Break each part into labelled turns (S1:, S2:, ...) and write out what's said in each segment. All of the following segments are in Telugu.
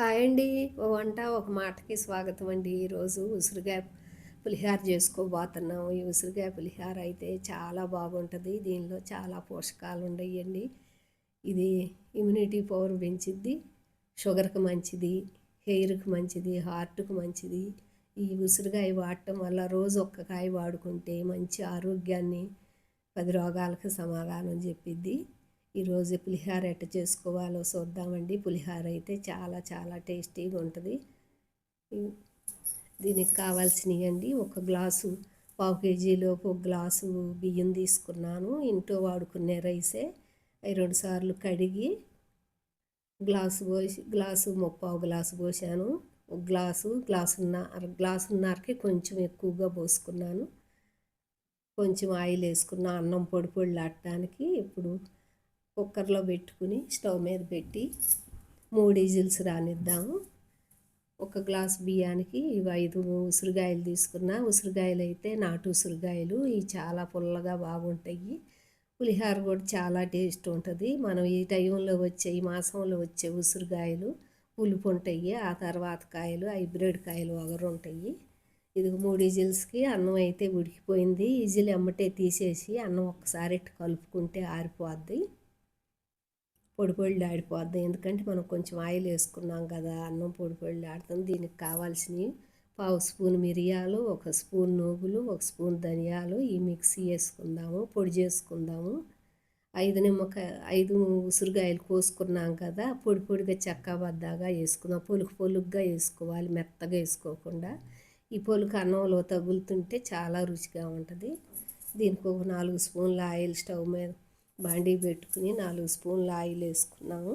S1: హాయ్ అండి. ఓ వంట ఒక మాటకి స్వాగతం అండి. ఈరోజు ఉసిరికాయ పులిహార చేసుకోబోతున్నాం ఈ ఉసిరికాయ పులిహార అయితే చాలా బాగుంటుంది. దీనిలో చాలా పోషకాలు ఉన్నాయండి ఇది ఇమ్యూనిటీ పవర్ పెంచిద్ది షుగర్కి మంచిది హెయిర్కి మంచిది హార్ట్కి మంచిది. ఈ ఉసిరికాయ వాడటం వల్ల రోజు ఒక్క కాయ వాడుకుంటే మంచి ఆరోగ్యాన్ని పది రోగాలకు సమాధానం చెప్పిద్ది. ఈరోజు పులిహార ఎట్ట చేసుకోవాలో చూద్దామండి. పులిహార అయితే చాలా చాలా టేస్టీగా ఉంటుంది. దీనికి కావాల్సినవి అండి ఒక గ్లాసు పావు కేజీలోపు ఒక గ్లాసు బియ్యం తీసుకున్నాను. ఇంట్లో వాడుకునే రైసే. రెండు సార్లు కడిగి గ్లాసు పోసి గ్లాసు ముప్పావు గ్లాసు పోసాను. ఒక గ్లాసు గ్లాసున్న గ్లాసున్నరకి కొంచెం ఎక్కువగా పోసుకున్నాను. కొంచెం ఆయిల్ వేసుకున్న అన్నం పొడి లాట్టడానికి ఇప్పుడు కుక్కర్లో పెట్టుకుని స్టవ్ మీద పెట్టి మూడు ఈజిల్స్ రానిద్దాము. ఒక గ్లాస్ బియ్యానికి ఇవి ఐదు ఉసిరికాయలు తీసుకున్న ఉసిరికాయలు అయితే నాటు ఉసిరికాయలు ఇవి చాలా పుల్లగా బాగుంటాయి. పులిహార కూడా చాలా టేస్ట్ ఉంటుంది. మనం ఈ టైంలో వచ్చే ఈ మాసంలో వచ్చే ఉసిరికాయలు పులుపు ఉంటాయి ఆ తర్వాత కాయలు హైబ్రిడ్ కాయలు ఒకరు ఉంటాయి. ఇది మూడు ఈజిల్స్కి అన్నం అయితే ఉడికిపోయింది. ఈజిల్ ఎమ్మటే తీసేసి అన్నం ఒకసారి కలుపుకుంటే ఆరిపోద్ది. పొడి పొడి ఆడిపోద్ది. ఎందుకంటే మనం కొంచెం ఆయిల్ వేసుకున్నాం కదా అన్నం పొడి పొడి ఆడుతుంది దీనికి కావాల్సినవి పావు స్పూన్ మిరియాలు ఒక స్పూన్ నువ్వులు ఒక స్పూన్ ధనియాలు ఈ మిక్సీ వేసుకుందాము పొడి చేసుకుందాము. ఐదు నిమ్మకాయ ఐదు ఉసిరికాయలు కోసుకున్నాం కదా పొడి పొడిగా చెక్కబద్దాగా వేసుకుందాం. పొలుకు పొలుగ్గా వేసుకోవాలి మెత్తగా వేసుకోకుండా. ఈ పొలుకు అన్నంలో తగులుతుంటే చాలా రుచిగా ఉంటుంది. దీనికి ఒక నాలుగు స్పూన్ల ఆయిల్ స్టవ్ మీద బాండీ పెట్టుకుని నాలుగు స్పూన్లు ఆయిల్ వేసుకున్నాము.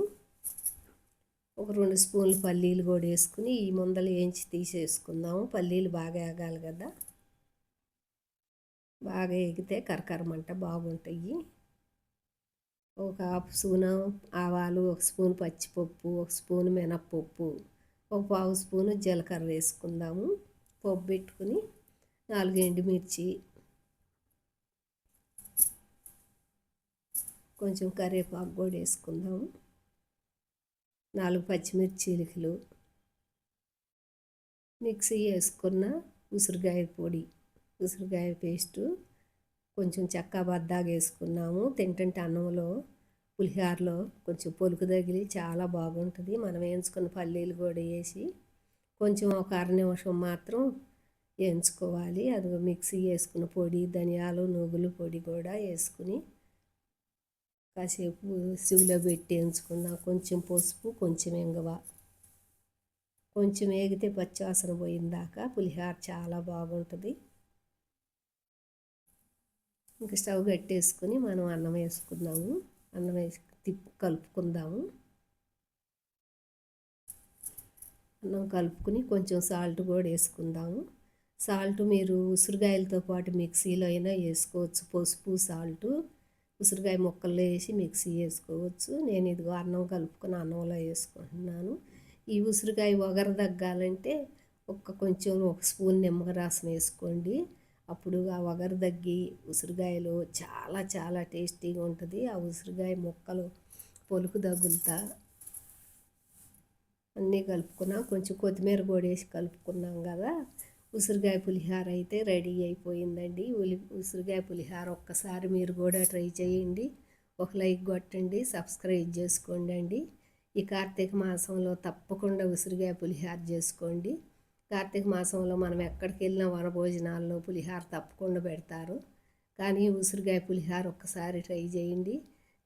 S1: ఒక రెండు స్పూన్లు పల్లీలు కూడా వేసుకుని ఈ ముందలు వేయించి తీసేసుకుందాము. పల్లీలు బాగా ఏగాలి కదా. బాగా ఎగితే కరకరమంట బాగుంటాయి. ఒక హాఫ్ స్పూన్ ఆవాలు ఒక స్పూన్ పచ్చిపప్పు ఒక స్పూన్ మినప్పప్పు ఒక పావు స్పూను జీలకర్ర వేసుకుందాము. పప్పు పెట్టుకుని నాలుగు ఎండుమిర్చి కొంచెం కరివేపాకు కూడా వేసుకుందాము. నాలుగు పచ్చిమిర్చీలకలు మిక్సీ వేసుకున్న ఉసిరికాయ పొడి ఉసిరికాయ పేస్టు కొంచెం చెక్క బద్దాగా వేసుకున్నాము. తింటుంటే అన్నంలో పులిహారలో కొంచెం పొలుకు తగిలి చాలా బాగుంటుంది. మనం వేయించుకున్న పల్లీలు కూడా వేసి కొంచెం ఒక అర నిమిషం మాత్రం వేయించుకోవాలి. అది మిక్సీ వేసుకున్న పొడి ధనియాలు నువ్వుల పొడి కూడా వేసుకుని కాసేపు సివిలో పెట్టి ఎంచుకుందాం కొంచెం పసుపు కొంచెం ఎంగవ. కొంచెం వేగితే పచ్చివాసన పోయిందాక పులిహార చాలా బాగుంటుంది. ఇంకా స్టవ్ కట్టేసుకుని మనం అన్నం వేసుకుందాము. అన్నం వేసి తిప్పు కలుపుకుందాము. అన్నం కలుపుకుని కొంచెం సాల్ట్ కూడా వేసుకుందాము. సాల్ట్ మీరు ఉసిరికాయలతో పాటు మిక్సీలో అయినా వేసుకోవచ్చు. పసుపు సాల్టు ఉసిరికాయ ముక్కల్లో వేసి మిక్సీ వేసుకోవచ్చు. నేను ఇదిగో అన్నం కలుపుకొని అన్నంలో వేసుకుంటున్నాను. ఈ ఉసిరికాయ ఒగరు తగ్గాలంటే ఒక్క కొంచెం ఒక స్పూన్ నిమ్మరసం వేసుకోండి. అప్పుడు ఆ ఒగరు తగ్గి ఉసిరికాయలో చాలా చాలా టేస్టీగా ఉంటుంది. ఆ ఉసిరికాయ ముక్కలు పొలుకు తగులుతా అన్నీ కలుపుకున్నాం. కొంచెం కొత్తిమీర కూడా వేసి కలుపుకున్నాం కదా. ఉసిరికాయ పులిహార అయితే రెడీ అయిపోయిందండి. ఉలి ఉసిరికాయ పులిహార ఒక్కసారి మీరు కూడా ట్రై చేయండి. ఒక లైక్ కొట్టండి సబ్స్క్రైబ్ చేసుకోండి అండి ఈ కార్తీక మాసంలో తప్పకుండా ఉసిరికాయ పులిహార చేసుకోండి. కార్తీక మాసంలో మనం ఎక్కడికి వెళ్ళినా వనభోజనాల్లో పులిహార తప్పకుండా పెడతారు. కానీ ఉసిరికాయ పులిహార ఒక్కసారి ట్రై చేయండి.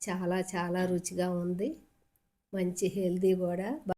S1: చాలా చాలా రుచిగా ఉంది. మంచి హెల్దీ కూడా.